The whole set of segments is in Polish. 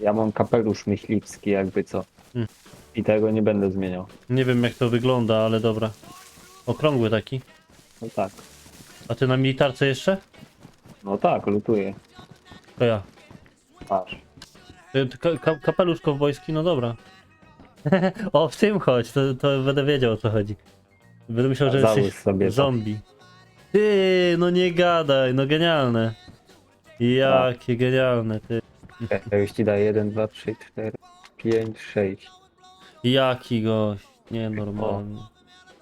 Ja mam kapelusz myśliwski, jakby co. Hmm. I tego nie będę zmieniał. Nie wiem jak to wygląda, ale dobra. Okrągły taki. No tak. A ty na militarce jeszcze? No tak, lutuję. To ja. Y, to Ka ka kapelusz kowbojski, no dobra. o, w tym chodź, to, to będę wiedział o co chodzi. Będę myślał, że Załóż jesteś sobie to. zombie. Ty, no nie gadaj, no genialne. Jakie genialne, ty. Ja już ci daję 1, 2, 3, 4, 5, 6. Jaki gość, nie normalny.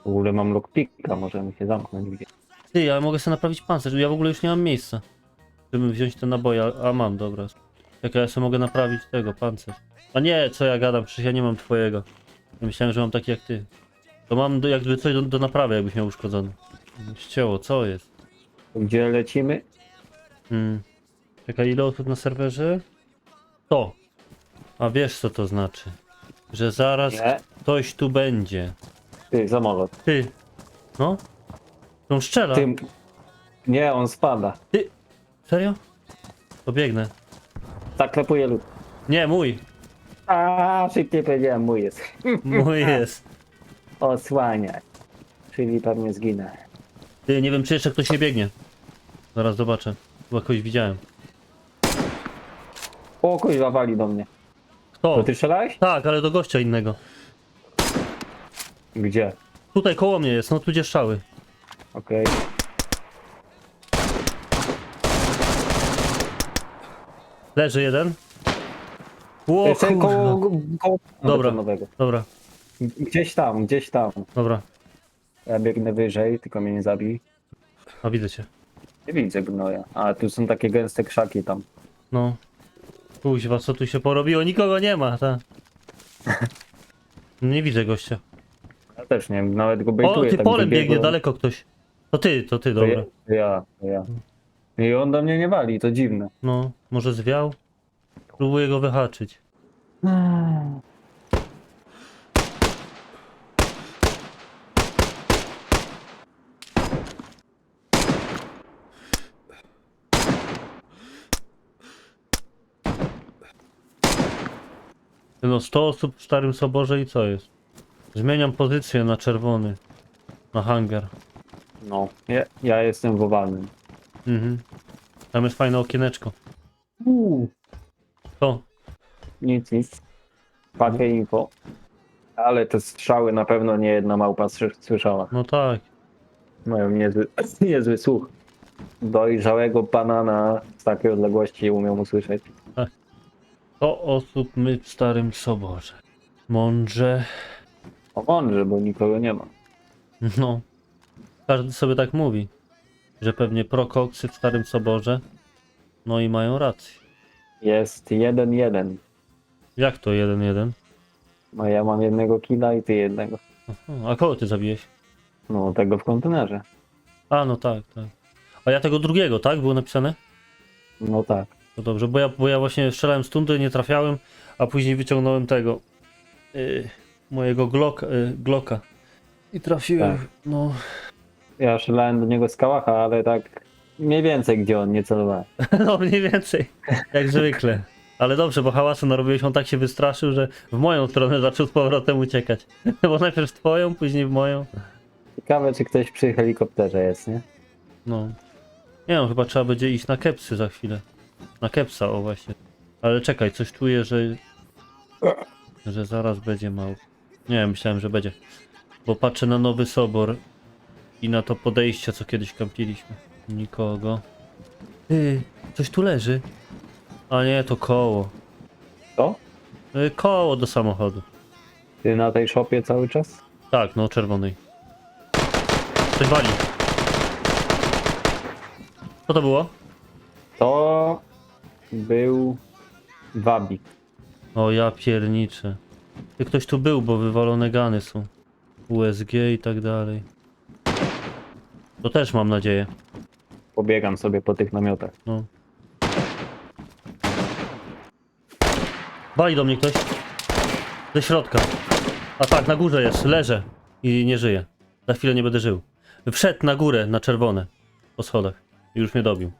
W ogóle mam lockpicka, możemy się zamknąć gdzieś. Ty, ja mogę sobie naprawić pancerz, ja w ogóle już nie mam miejsca. Żeby wziąć te naboje, a, a mam, dobra. Jak ja sobie mogę naprawić tego, pancerz. A nie, co ja gadam, przecież ja nie mam twojego. Ja myślałem, że mam taki jak ty. To mam do, jakby coś do, do naprawy, jakbyś miał uszkodzony. Ścięło, co jest? Gdzie lecimy? Hmm. Czekaj, ile osób na serwerze? To. A wiesz co to znaczy? Że zaraz Nie. ktoś tu będzie. Ty, samolot. Ty. No? On strzela. Ty... Nie, on spada. Ty. Serio? To biegnę. Zaklepuje lód. Nie, mój. A, szybciej powiedziałem, mój jest. Mój jest. Osłaniać. Czyli pewnie zginę. Ty, nie wiem czy jeszcze ktoś nie biegnie. Zaraz zobaczę. Chyba kogoś widziałem. O, kuźwa wali do mnie. Kto? To ty strzelałeś? Tak, ale do gościa innego. Gdzie? Tutaj koło mnie jest, no tu gdzie strzały. Okej. Leży jeden. Ło, kurwa. koło, koło Dobra. betonowego. Dobra, Gdzieś tam, gdzieś tam. dobra. Ja biegnę wyżej, tylko mnie nie zabij. A widzę cię. Nie widzę gnoja. A tu są takie gęste krzaki tam. No. Kuźwa, co tu się porobiło? Nikogo nie ma, ta. Nie widzę gościa. Ja też nie wiem, nawet go O, bejtuję. ty tak polem wybiegłem. biegnie, daleko ktoś. To ty, to ty, To ja, dobra. to ja, to ja. I on do mnie nie wali, to dziwne. No, może zwiał? Próbuję go wyhaczyć. No 100 osób w Starym Soborze i co jest? Zmieniam pozycję na czerwony. Na hangar. No, ja, ja jestem w owalnym. Mhm. Tam jest fajne okieneczko. Uuu. To. Nic, nic. Patrzę info. Ale te strzały na pewno nie jedna małpa sły- słyszała. No tak. Mają niezły, niezły słuch. Dojrzałego banana z takiej odległości umiał usłyszeć. 100 osób my w Starym Soborze. Mądrze. O mądrze, bo nikogo nie ma. No. Każdy sobie tak mówi. Że pewnie prokoksy w Starym Soborze. No i mają rację. Jest jeden jeden. Jak to jeden jeden? No ja mam jednego killa i ty jednego. Aha, A kogo ty zabiłeś? No tego w kontenerze. A no tak, tak. A ja tego drugiego, tak? Było napisane? No tak. To dobrze, bo ja, bo ja właśnie strzelałem z tundy, nie trafiałem, a później wyciągnąłem tego. Yy, mojego Glocka, yy, Glocka. I trafiłem. Tak. No. Ja strzelałem do niego z kałacha, ale tak mniej więcej gdzie on nie celowałem. No mniej więcej, jak zwykle. Ale dobrze, bo hałasu narobiłeś, on tak się wystraszył, że w moją stronę zaczął z powrotem uciekać. Bo najpierw w twoją, później w moją. Ciekawe czy ktoś przy helikopterze jest, nie? No. Nie wiem, chyba trzeba będzie iść na kepsy za chwilę. Na kepsa, o właśnie. Ale czekaj, coś czuję, że... Że zaraz będzie mało. Nie wiem, myślałem, że będzie. Bo patrzę na Nowy Sobor i na to podejście, co kiedyś kampiliśmy. Nikogo. Ty, coś tu leży. A nie, to koło. To? Y, Koło do samochodu. Ty na tej szopie cały czas? Tak, no czerwonej. Coś wali. Co to było? To był Wabi. O ja pierniczę. Ty ktoś tu był, bo wywalone gany są. USG i tak dalej. To też mam nadzieję. Pobiegam sobie po tych namiotach. No. Wali do mnie ktoś. Ze środka. A tak, na górze jest. Leżę. I nie żyję. Za chwilę nie będę żył. Wszedł na górę, na czerwone. Po schodach. I już mnie dobił.